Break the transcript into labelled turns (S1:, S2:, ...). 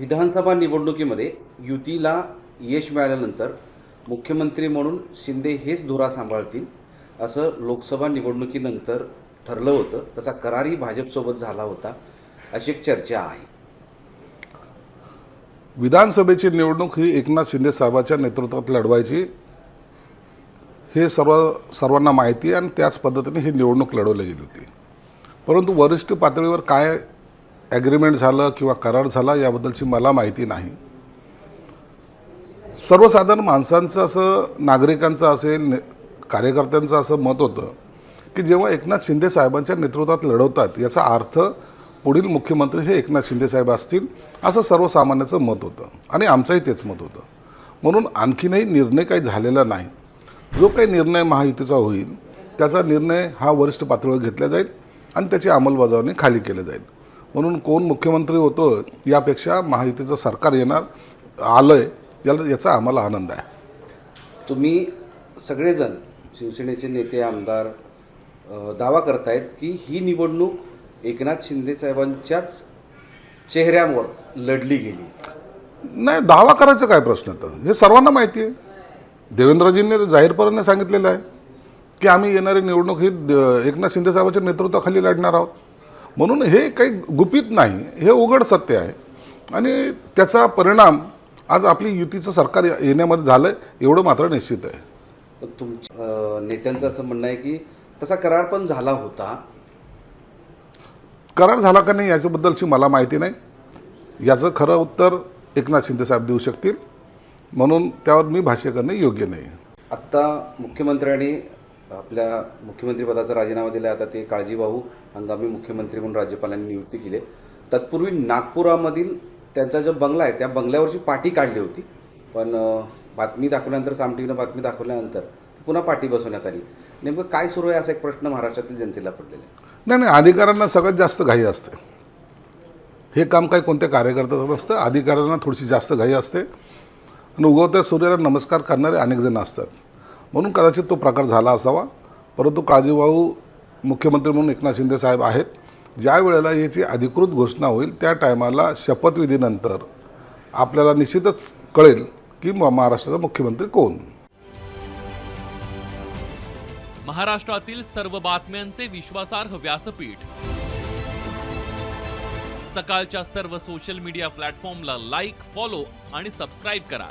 S1: विधानसभा निवडणुकीमध्ये युतीला यश मिळाल्यानंतर मुख्यमंत्री म्हणून शिंदे हेच धुरा सांभाळतील असं लोकसभा निवडणुकीनंतर ठरलं होतं. तसा करारही भाजपसोबत झाला होता अशी एक चर्चा आहे.
S2: विधानसभेची निवडणूक ही एकनाथ शिंदे साहेबाच्या नेतृत्वात लढवायची हे सर्व सर्वांना माहिती आहे आणि त्याच पद्धतीने ही निवडणूक लढवली गेली होती. परंतु वरिष्ठ पातळीवर काय ॲग्रीमेंट झालं किंवा करार झाला याबद्दलची मला माहिती नाही. सर्वसाधारण माणसांचं असं नागरिकांचं असेल ने कार्यकर्त्यांचं असं मत होतं की जेव्हा एकनाथ शिंदे साहेबांच्या नेतृत्वात लढवतात याचा अर्थ पुढील मुख्यमंत्री हे एकनाथ शिंदे साहेब असतील असं सर्वसामान्याचं मत होतं. आणि आमचंही तेच मत होतं. म्हणून आणखीनही निर्णय काही झालेला नाही. जो काही निर्णय महायुतीचा होईल त्याचा निर्णय हा वरिष्ठ पातळीवर घेतला जाईल आणि त्याची अंमलबजावणी खाली केली जाईल. म्हणून कोण मुख्यमंत्री होतो यापेक्षा महायुतीचं सरकार येणार आलं आहे याला याचा आम्हाला आनंद आहे.
S1: तुम्ही सगळेजण शिवसेनेचे नेते आमदार दावा करतायत की ही निवडणूक एकनाथ शिंदे साहेबांच्याच चेहऱ्यावर लढली गेली.
S2: नाही दावा करायचा काय प्रश्न तर? हे सर्वांना माहिती आहे. देवेंद्रजींनी जाहीरपणाने सांगितलेलं आहे की आम्ही येणारी निवडणूक ही एकनाथ शिंदे साहेबांच्या नेतृत्वाखाली लढणार आहोत. म्हणून हे काही गुपित नाही हे उघड सत्य आहे. आणि त्याचा परिणाम आज आपली युतीचं सरकार येण्यामध्ये झालं एवढं मात्र निश्चित आहे.
S1: तुमच्या नेत्यांचं असं म्हणणं आहे की तसा करार पण झाला होता.
S2: करार झाला का नाही याच्याबद्दलची मला माहिती नाही. याचं खरं उत्तर एकनाथ शिंदे साहेब देऊ शकतील. म्हणून त्यावर मी भाष्य करणे योग्य नाही.
S1: आत्ता मुख्यमंत्र्यांनी आपल्या मुख्यमंत्रीपदाचा राजीनामा दिला आता ते काळजीवाहू हंगामी मुख्यमंत्री म्हणून राज्यपालांनी नियुक्ती केली तत्पूर्वी नागपुरामधील त्यांचा जो बंगला आहे त्या बंगल्यावरची पाठी काढली होती. पण बातमी दाखवल्यानंतर साम टीव्हीनं बातमी दाखवल्यानंतर पुन्हा पाठी बसवण्यात आली. नेमकं काय सुरू आहे असा एक प्रश्न महाराष्ट्रातील जनतेला पडलेला आहे.
S2: नाही नाही अधिकाऱ्यांना सगळ्यात जास्त घाई असते. हे काम काही कोणत्या कार्यकर्त्याचं नसतं. अधिकाऱ्यांना थोडीशी जास्त घाई असते. आणि उगवत्या सूर्याला नमस्कार करणारे अनेक जण असतात. म्हणून कदाचित तो प्रकार झाला असावा. परंतु काळजीवाहू मुख्यमंत्री म्हणून एकनाथ शिंदे साहेब आहेत. ज्या वेळेला याची अधिकृत घोषणा होईल त्या टायमाला शपथविधीनंतर आपल्याला निश्चितच कळेल की महाराष्ट्राचा मुख्यमंत्री कोण.
S3: महाराष्ट्रातील सर्व बातम्यांचे विश्वासार्ह व्यासपीठ. सकाळच्या सर्व सोशल मीडिया प्लॅटफॉर्मला लाईक फॉलो आणि सबस्क्राईब करा.